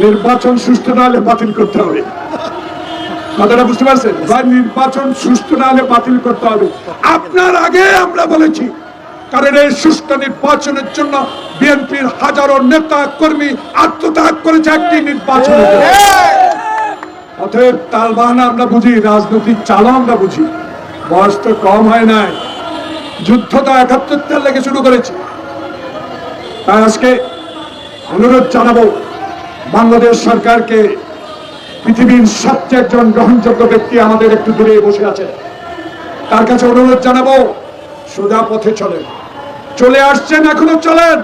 নির্বাচন সুস্থ না হলে বাতিল করতে হবে। কথাটা বুঝতে পারছেন? ভাই, নির্বাচন সুস্থ না হলে বাতিল করতে হবে। আপনার আগে আমরা বলেছি, কারণ এই সুষ্ঠু নির্বাচনের জন্য বিএনপির হাজারো নেতা, কর্মী আত্মত্যাগ করেছে একটি নির্বাচনের জন্য। অতএব তাল বাহানা আমরা বুঝি, রাজনৈতিক চালও আমরা বুঝি। বয়স তো কম হয় নাই। যুদ্ধ তো একাত্তর থেকে শুরু করেছে। তাই আজকে অনুরোধ জানাব বাংলাদেশ সরকারকে পৃথিবীর সবচেয়ে একজন গ্রহণযোগ্য ব্যক্তি আমাদের একটু দূরে বসে আছেন। তার কাছে অনুরোধ জানাব, সোজা পথে চলেন। চলে আসছেন, এখনও চলেন।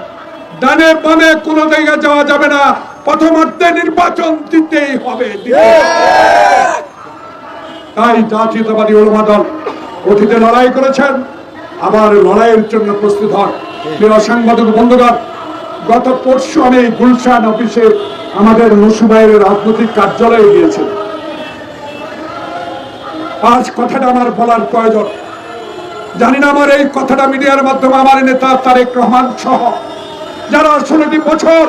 ডানে বামে কোনো জায়গায় যাওয়া যাবে না। প্রথমার্ধে নির্বাচন দিতেই হবে। তাই জাতীয়তাবাদী ওলমা দল অতীতে লড়াই করেছেন। আবার লড়াইয়ের জন্য প্রস্তুত হন। সাংবাদিক বন্ধুগণ, গত পরশু আমি গুলশান অফিসে আমাদের নসুবাইয়ের রাজনৈতিক কার্যালয়ে গিয়েছি আজ কথাটা আমার বলার প্রয়োজন। জানি না আমার এই কথাটা মিডিয়ার মাধ্যমে আমার নেতা তারেক রহমান সহ যারা ষোলোটি বছর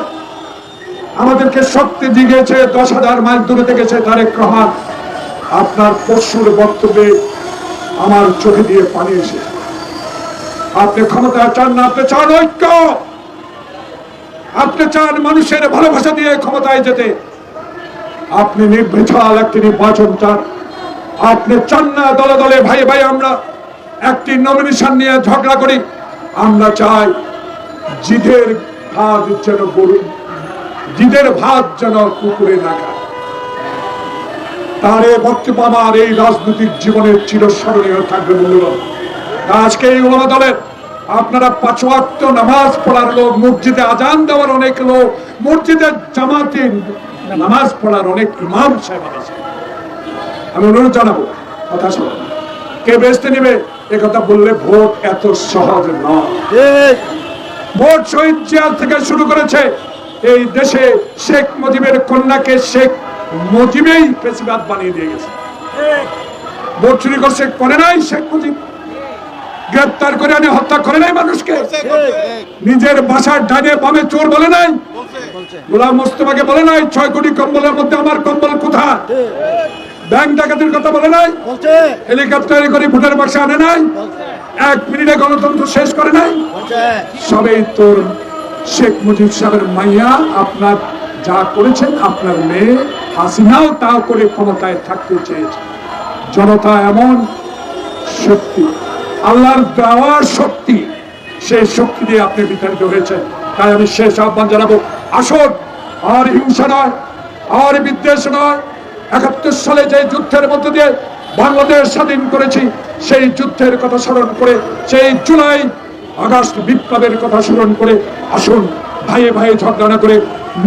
আমাদেরকে শক্তি জিগিয়েছে দশ হাজার মাইল দূরে থেকেছে তারেক রহমান, আপনার পশুর বক্তব্যে আমার চোখে দিয়ে পানি এসে আপনি ক্ষমতা চান না, আপনি চান ঐক্য! আপনি চান মানুষের ভালোবাসা দিয়ে ক্ষমতায় যেতে। আপনি নির্বিচাল একটি নির্বাচন চান। আপনি চান না দলে দলে ভাই ভাই আমরা একটি নমিনেশন নিয়ে ঝগড়া করি। আমরা চাই জিদের ভাত যেন গরু জিদের ভাত যেন কুকুরে না খায়। তার এই বক্তব্য আমার এই রাজনৈতিক জীবনের চিরস্মরণীয় থাকবে মূল্যবান আজকে এই ওলামা দলের আপনারা পাঁচ ওয়াক্ত নামাজ পড়ার লোক মসজিদে আজান দেওয়ার অনেক লোক মসজিদে জামাতে নামাজ পড়ার অনেক ইমাম সাহেব আছে। আমি অনুরোধ জানাব কথা শোনো। কে বেসতে নেবে এ কথা বললে ভোট এত সহজ নয়। ভোট শহীদ জিয়ার থেকে শুরু করেছে এই দেশে শেখ মুজিবের কন্যাকে শেখ মুজিবেই প্রেসিডেন্ট বানিয়ে দিয়ে গেছে। ভোট চুরি করছে করে নাই শেখ মুজিব। গ্রেপ্তার করে আনে, হত্যা করে নাই মানুষকে। নিজের বাসার ডানে বামে চোর বলে নাই। গোলাম মোস্তফাকে বলে নাই, ছয় কোটি কম্বলের মধ্যে আমার কম্বল কোথায়? ব্যাংক ডাকাতির কথা বলে নাই। হেলিকপ্টারে করে ভোটের বাক্সে আনে নাই। এক মিনিটে গণতন্ত্র শেষ করে নাই। সবেই তোর শেখ মুজিব সাহেবের মাইয়া আপনার যা করেছেন, আপনার মেয়ে হাসিনাও তা করে ক্ষমতায় থাকতে চেয়েছে। জনতা এমন শক্তি আল্লাহর দেওয়ার শক্তি, সেই শক্তি দিয়ে আপনি বিতাড়িত হয়েছেন। তাই আমি শেষ আহ্বান জানাব, আসুন, আর হিংসা নয়, আর বিদ্বেষ নয়। একাত্তর সালে যে যুদ্ধের মধ্য দিয়ে বাংলাদেশ স্বাধীন করেছি, সেই যুদ্ধের কথা স্মরণ করে, সেই জুলাই আগস্ট বিপ্লবের কথা স্মরণ করে, আসুন, ভাইয়ে ভাইয়ে ঝগড়া না করে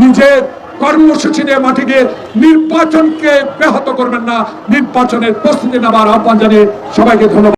নিজের কর্মসূচি নিয়ে মাঠে গিয়ে নির্বাচনকে ব্যাহত করবেন না। নির্বাচনের প্রস্তুতি নেবার আহ্বান জানিয়ে সবাইকে ধন্যবাদ।